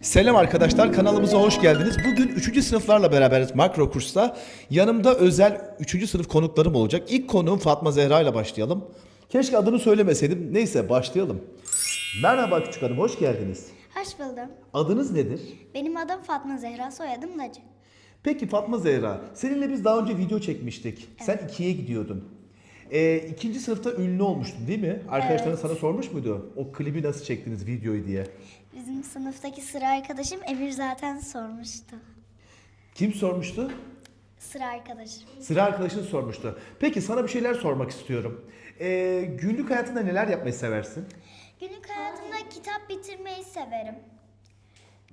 Selam arkadaşlar kanalımıza hoş geldiniz. Bugün 3. sınıflarla beraberiz makro kursta. Yanımda özel 3. sınıf konuklarım olacak. İlk konuğum Fatma Zehra ile başlayalım. Keşke adını söylemeseydim. Neyse başlayalım. Merhaba küçük hanım hoş geldiniz. Hoş buldum. Adınız nedir? Benim adım Fatma Zehra, soyadım Nacı. Peki Fatma Zehra, seninle biz daha önce video çekmiştik. Sen ikiye gidiyordun. Ee, ikinci sınıfta ünlü olmuştun değil mi? Arkadaşların Evet. sana sormuş muydu? O klibi nasıl çektiniz videoyu diye. Bizim sınıftaki sıra arkadaşım Emir zaten sormuştu. Kim sormuştu? Sıra arkadaşım. Sıra arkadaşın sormuştu. Peki sana bir şeyler sormak istiyorum. Ee, günlük hayatında neler yapmayı seversin? Günlük hayatımda kitap bitirmeyi severim.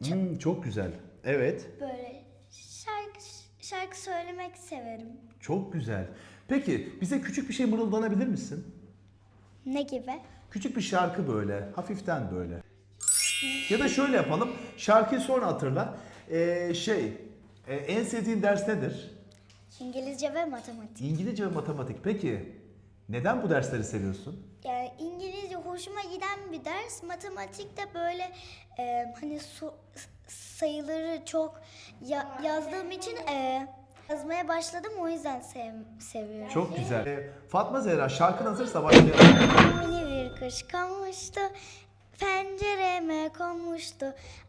Hmm, çok güzel. Evet, Böyle şarkı şarkı söylemek severim. çok güzel. Peki bize küçük bir şey mırıldanabilir misin? Ne gibi? Küçük bir şarkı böyle, hafiften böyle. Ya da şöyle yapalım, şarkıyı sonra hatırla. Ee, şey, e, en sevdiğin ders nedir? İngilizce ve matematik. İngilizce ve matematik. Peki, neden bu dersleri seviyorsun? Yani İngilizce hoşuma giden bir ders. Matematik de böyle e, hani so- sayıları çok ya- yazdığım için e, yazmaya başladım. O yüzden sev- seviyorum. Çok güzel. Ee, Fatma Zehra, şarkın hazırsa başlayalım. Mini bir kuş konmuştu. Pencereme konmuştu.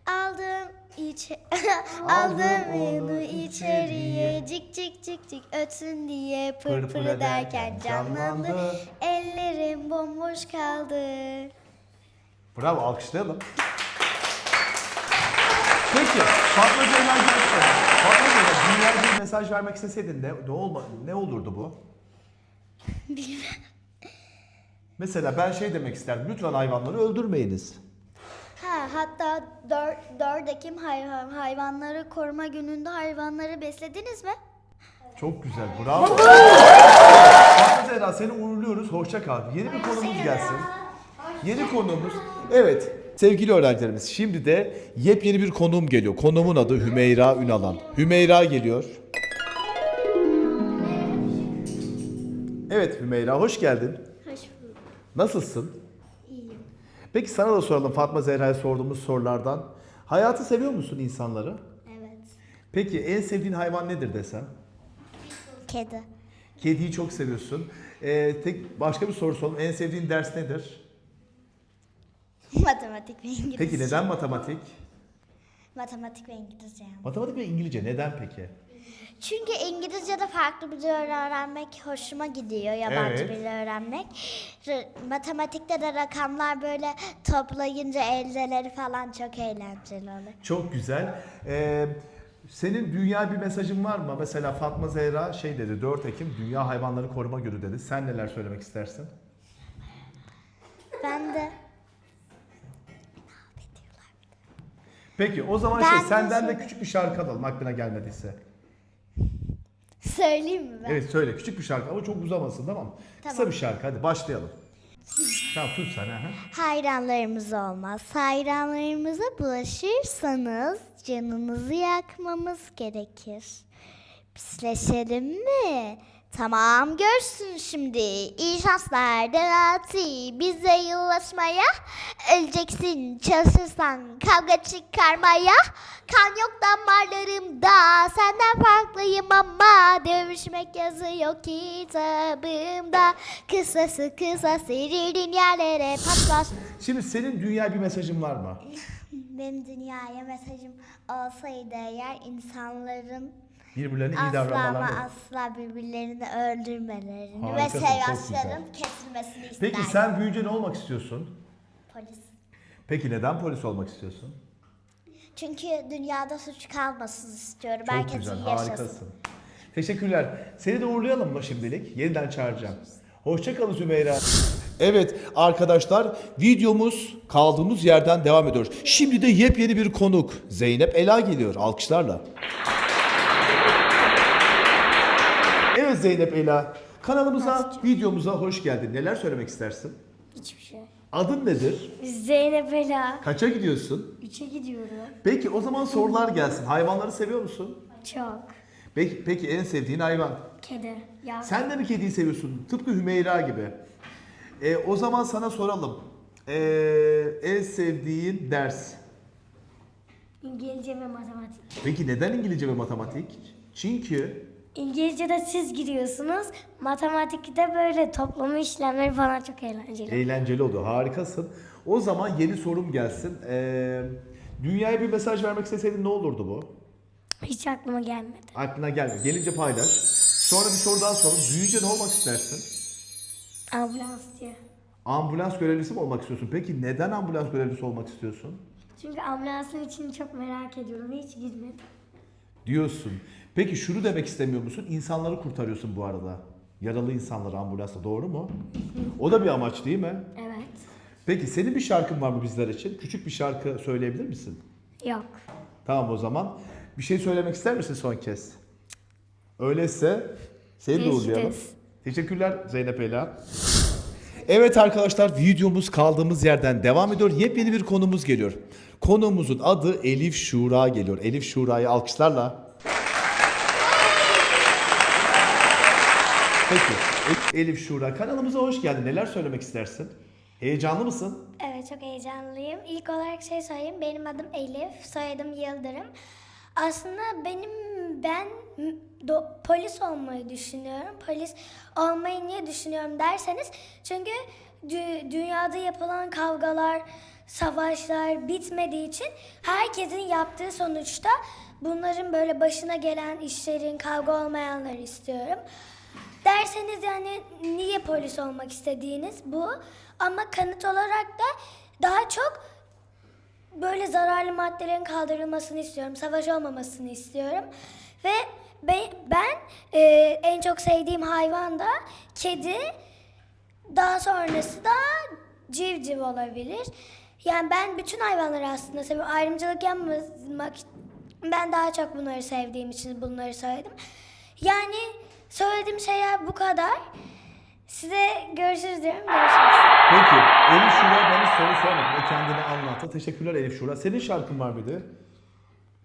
Aldım içe aldım onu içeriye cik cik cik cik ötsün diye pır pır ederken canlandı. Ellerim bomboş kaldı. Bravo, alkışlayalım. Peki, Fatma Zehra Gülüş'e. Fatma dünyaya bir mesaj vermek isteseydin de ne, olma, ne olurdu bu? Bilmem. Mesela ben şey demek isterdim, lütfen hayvanları öldürmeyiniz. Ha, hatta 4, 4 Ekim hayvan, hayvanları koruma gününde hayvanları beslediniz mi? Çok güzel, bravo. Fatma Zehra seni uğurluyoruz, hoşça kal. Yeni bir konumuz gelsin. Yeni konuğumuz, evet sevgili öğrencilerimiz şimdi de yepyeni bir konuğum geliyor. Konuğumun adı Hümeyra Ünalan. Hümeyra geliyor. Evet Hümeyra hoş geldin. Hoş bulduk. Nasılsın? İyiyim. Peki sana da soralım Fatma Zehra'ya sorduğumuz sorulardan. Hayatı seviyor musun insanları? Evet. Peki en sevdiğin hayvan nedir desem? Kedi. Kediyi çok seviyorsun. Ee, tek başka bir soru soralım. En sevdiğin ders nedir? Matematik ve İngilizce. Peki neden matematik? Matematik ve İngilizce. Matematik ve İngilizce neden peki? Çünkü İngilizce'de farklı bir dil öğrenmek hoşuma gidiyor. Yabancı Evet. bir dil öğrenmek. R- matematikte de rakamlar böyle toplayınca eldeleri falan çok eğlenceli oluyor. Çok güzel. Ee, senin dünya bir mesajın var mı? Mesela Fatma Zehra şey dedi 4 Ekim Dünya Hayvanları Koruma Günü dedi. Sen neler söylemek istersin? Peki o zaman Ben şey de senden de söyle- küçük bir şarkı alalım aklına gelmediyse. söyleyeyim mi ben? Evet söyle küçük bir şarkı ama çok uzamasın tamam mı? Kısa Tamam. bir şarkı hadi başlayalım. tamam tut sen ha. Hayranlarımız olmaz. Hayranlarımıza bulaşırsanız canınızı yakmamız gerekir. Pisleşelim mi? Tamam görsün şimdi. İyi şanslar Denati bize yıllaşmaya. Öleceksin çalışırsan kavga çıkarmaya. Kan yok damarlarımda senden farklıyım ama dövüşmek yazıyor kitabımda. Kısası kısa serirdin yerlere patlar. Şimdi senin dünya bir mesajın var mı? Benim dünyaya mesajım olsaydı eğer insanların Birbirlerine iyi asla ama davranmaları. asla birbirlerini öldürmelerini ve Harikasın, çok seyahatlerin kesilmesini isterdim. Peki sen büyüyünce ne olmak istiyorsun? Polis. Peki neden polis olmak istiyorsun? Çünkü dünyada suç kalmasın istiyorum. Çok Herkes güzel, iyi yaşasın. harikasın. Teşekkürler. Seni de uğurlayalım mı şimdilik? Yeniden çağıracağım. Hoşçakalın Zümeyra. Evet arkadaşlar videomuz kaldığımız yerden devam ediyoruz. Şimdi de yepyeni bir konuk Zeynep Ela geliyor alkışlarla. Evet Zeynep Ela kanalımıza videomuza hoş geldin. Neler söylemek istersin? Hiçbir şey. Adın nedir? Zeynep Ela. Kaça gidiyorsun? Üçe gidiyorum. Peki o zaman sorular gelsin. Hayvanları seviyor musun? Çok. Peki, peki en sevdiğin hayvan? Kedi. Ya. Sen de mi kediyi seviyorsun? Tıpkı Hümeyra gibi. E, o zaman sana soralım. E, en sevdiğin ders? İngilizce ve matematik. Peki neden İngilizce ve matematik? Çünkü İngilizce'de siz giriyorsunuz. Matematikte böyle toplama işlemleri falan çok eğlenceli. eğlenceli oldu. Harikasın. O zaman yeni sorum gelsin. Ee, dünyaya bir mesaj vermek isteseydin ne olurdu bu? Hiç aklıma gelmedi. Aklına gelmiyor. Gelince paylaş. Sonra bir soru daha soralım. Büyüyünce ne olmak istersin? Ambulans diyor. Ambulans görevlisi mi olmak istiyorsun? Peki neden ambulans görevlisi olmak istiyorsun? Çünkü ambulansın içini çok merak ediyorum. Hiç gitmedim. Diyorsun. Peki şunu demek istemiyor musun? İnsanları kurtarıyorsun bu arada. Yaralı insanları ambulansla doğru mu? O da bir amaç değil mi? Evet. Peki senin bir şarkın var mı bizler için? Küçük bir şarkı söyleyebilir misin? Yok. Tamam o zaman. Bir şey söylemek ister misin son kez? Öyleyse seni de Görüşürüz. uğurlayalım. Teşekkürler Zeynep Ela. Evet arkadaşlar videomuz kaldığımız yerden devam ediyor. Yepyeni bir konumuz geliyor. Konuğumuzun adı Elif Şura geliyor. Elif Şura'yı alkışlarla. Peki E- Elif Şura kanalımıza hoş geldin. Neler söylemek istersin? Heyecanlı mısın? Evet çok heyecanlıyım. İlk olarak şey söyleyeyim. Benim adım Elif, soyadım Yıldırım. Aslında benim ben do- polis olmayı düşünüyorum. Polis olmayı niye düşünüyorum derseniz çünkü dü- dünyada yapılan kavgalar, savaşlar bitmediği için herkesin yaptığı sonuçta bunların böyle başına gelen işlerin kavga olmayanları istiyorum. Derseniz yani niye polis olmak istediğiniz bu. Ama kanıt olarak da daha çok böyle zararlı maddelerin kaldırılmasını istiyorum. Savaş olmamasını istiyorum. Ve ben, ben e, en çok sevdiğim hayvan da kedi. Daha sonrası da civciv olabilir. Yani ben bütün hayvanları aslında seviyorum. Ayrımcılık yapmamak ben daha çok bunları sevdiğim için bunları söyledim. Yani söylediğim şeyler bu kadar. Size görüşürüz diyorum. Görüşürüz. Peki Elif Şura bana soru sormadı. O kendini anlattı. Teşekkürler Elif Şura. Senin şarkın var mıydı?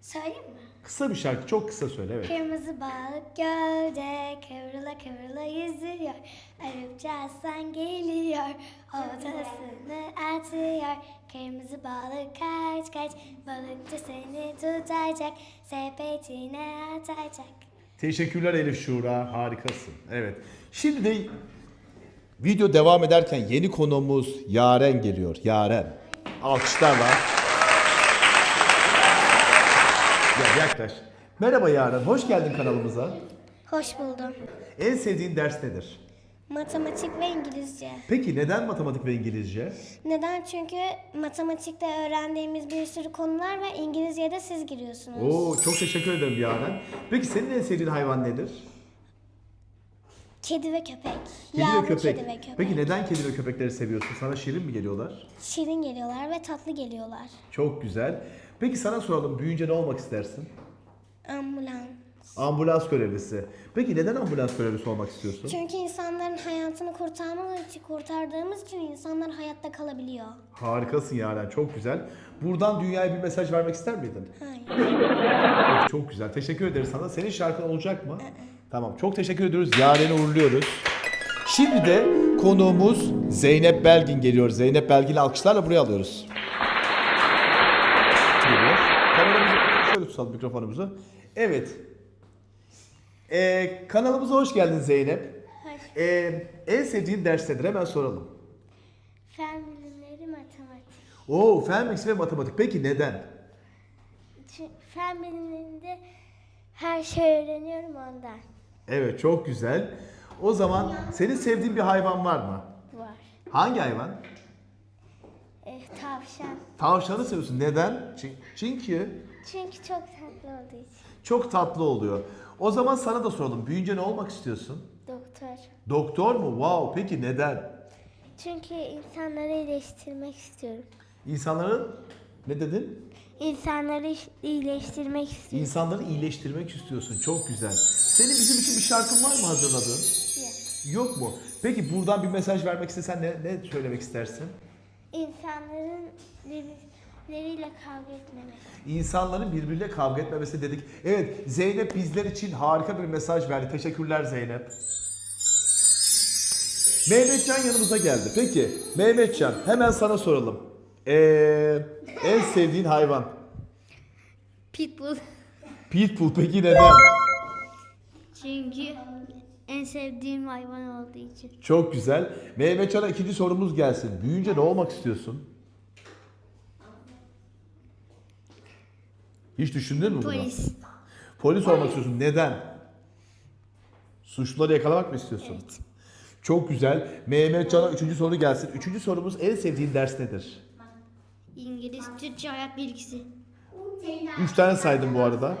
Söyleyeyim mi? Kısa bir şarkı. Çok kısa söyle evet. Kırmızı balık gölde kıvrıla kıvrıla yüzüyor. Arapça aslan geliyor, oltasını atıyor. Kırmızı balık kaç kaç, balıkçı seni tutacak, sepetine atacak. Teşekkürler Elif Şura. Harikasın. Evet. Şimdi de video devam ederken yeni konuğumuz Yaren geliyor. Yaren. Alkışlarla. Gel yaklaş. Merhaba Yaren. Hoş geldin kanalımıza. Hoş buldum. En sevdiğin ders nedir? Matematik ve İngilizce. Peki neden matematik ve İngilizce? Neden? Çünkü matematikte öğrendiğimiz bir sürü konular ve İngilizce'de siz giriyorsunuz. Oo çok teşekkür ederim Yaren. Peki senin en sevdiğin hayvan nedir? Kedi ve köpek. Kedi Yavru ve köpek. kedi ve köpek. Peki neden kedi ve köpekleri seviyorsun? Sana şirin mi geliyorlar? Şirin geliyorlar ve tatlı geliyorlar. Çok güzel. Peki sana soralım büyüyünce ne olmak istersin? Ambulans. Ambulans görevlisi. Peki neden ambulans görevlisi olmak istiyorsun? Çünkü insanların hayatını kurtarmamız için kurtardığımız için insanlar hayatta kalabiliyor. Harikasın Yaren çok güzel. Buradan dünyaya bir mesaj vermek ister miydin? Hayır. Çok güzel. Teşekkür ederiz sana. Senin şarkın olacak mı? Tamam. Çok teşekkür ediyoruz. Yaren'i uğurluyoruz. Şimdi de konuğumuz Zeynep Belgin geliyor. Zeynep Belgin'i alkışlarla buraya alıyoruz. Kameramızı şöyle tutalım mikrofonumuzu. Evet. Ee, kanalımıza hoş geldin Zeynep. Ee, en sevdiğin ders nedir? Hemen soralım. Fen bilimleri matematik. Oo, fen bilgisi ve matematik. Peki neden? Fen bilimlerinde her şey öğreniyorum ondan. Evet, çok güzel. O zaman senin sevdiğin bir hayvan var mı? Var. Hangi hayvan? E, tavşan. Tavşanı seviyorsun. Neden? Çünkü Çünkü çok tatlı olduğu için. Çok tatlı oluyor. O zaman sana da soralım. Büyüyünce ne olmak istiyorsun? Doktor. Doktor mu? Wow. Peki neden? Çünkü insanları iyileştirmek istiyorum. İnsanların ne dedin? İnsanları iyileştirmek istiyorum. İnsanları iyileştirmek istiyorsun. Çok güzel. Senin bizim için bir şarkın var mı hazırladığın? Yok mu? Peki buradan bir mesaj vermek istesen ne, ne söylemek istersin? İnsanların birbirleriyle kavga etmemesi. İnsanların birbiriyle kavga etmemesi dedik. Evet Zeynep bizler için harika bir mesaj verdi. Teşekkürler Zeynep. Mehmetcan yanımıza geldi. Peki Mehmetcan hemen sana soralım. Ee, en sevdiğin hayvan? Pitbull. Pitbull peki neden? Çünkü en sevdiğim hayvan olduğu için. Çok güzel. Mehmetcan'a ikinci sorumuz gelsin. Büyüyünce ne olmak istiyorsun? Hiç düşündün mü bunu? Polis. Polis olmak istiyorsun. Neden? Suçluları yakalamak mı istiyorsun? Evet. Çok güzel. Mehmetcan'a üçüncü soru gelsin. Üçüncü sorumuz en sevdiğin ders nedir? İngiliz, Türkçe, hayat bilgisi. Üç tane saydım bu arada.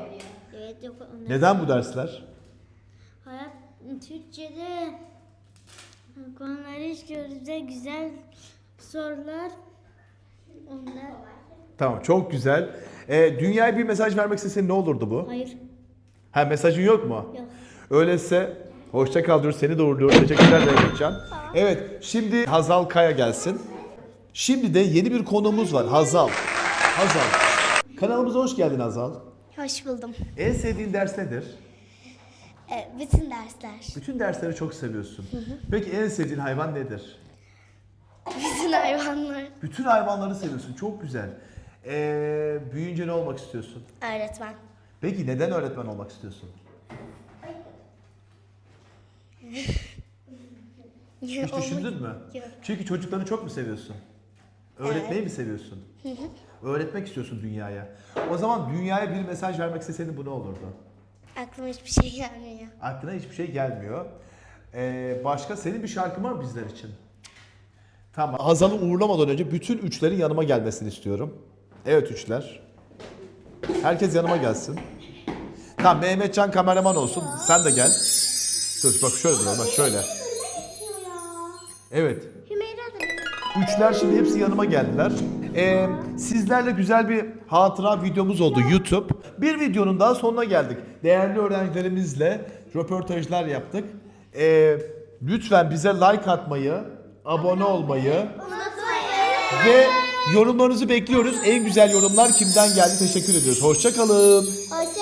Evet yok onlar. Neden bu dersler? Hayat Türkçe'de konuları işliyoruz da güzel sorular. Onlar. Tamam çok güzel. Ee, dünyaya bir mesaj vermek istesen ne olurdu bu? Hayır. Ha mesajın yok mu? Yok. Öyleyse hoşça kal diyoruz. Seni de uğurluyoruz. Teşekkürler Mehmetcan. Evet şimdi Hazal Kaya gelsin. Şimdi de yeni bir konuğumuz var. Hazal. Hazal. Kanalımıza hoş geldin Hazal. Hoş buldum. En sevdiğin ders nedir? E, bütün dersler. Bütün dersleri çok seviyorsun. Peki en sevdiğin hayvan nedir? Bütün hayvanlar. Bütün hayvanları seviyorsun. Çok güzel. Ee, büyüyünce ne olmak istiyorsun? Öğretmen. Peki neden öğretmen olmak istiyorsun? Hiç düşündün mü? Yok. Çünkü çocuklarını çok mu seviyorsun? Öğretmeyi mi seviyorsun? Öğretmek istiyorsun dünyaya. O zaman dünyaya bir mesaj vermek isteseydin bu ne olurdu? Aklıma hiçbir şey gelmiyor. Aklına hiçbir şey gelmiyor. Ee, başka senin bir şarkın var mı bizler için? Tamam. Hazal'ı uğurlamadan önce bütün üçlerin yanıma gelmesini istiyorum. Evet üçler. Herkes yanıma gelsin. Tamam Mehmetcan kameraman olsun. Sen de gel. Dur bak şöyle dur bak şöyle. Evet. Üçler şimdi hepsi yanıma geldiler. Ee, sizlerle güzel bir hatıra videomuz oldu YouTube. Bir videonun daha sonuna geldik. Değerli öğrencilerimizle röportajlar yaptık. Ee, lütfen bize like atmayı, abone olmayı ve yorumlarınızı bekliyoruz. En güzel yorumlar kimden geldi teşekkür ediyoruz. Hoşçakalın. Hoşça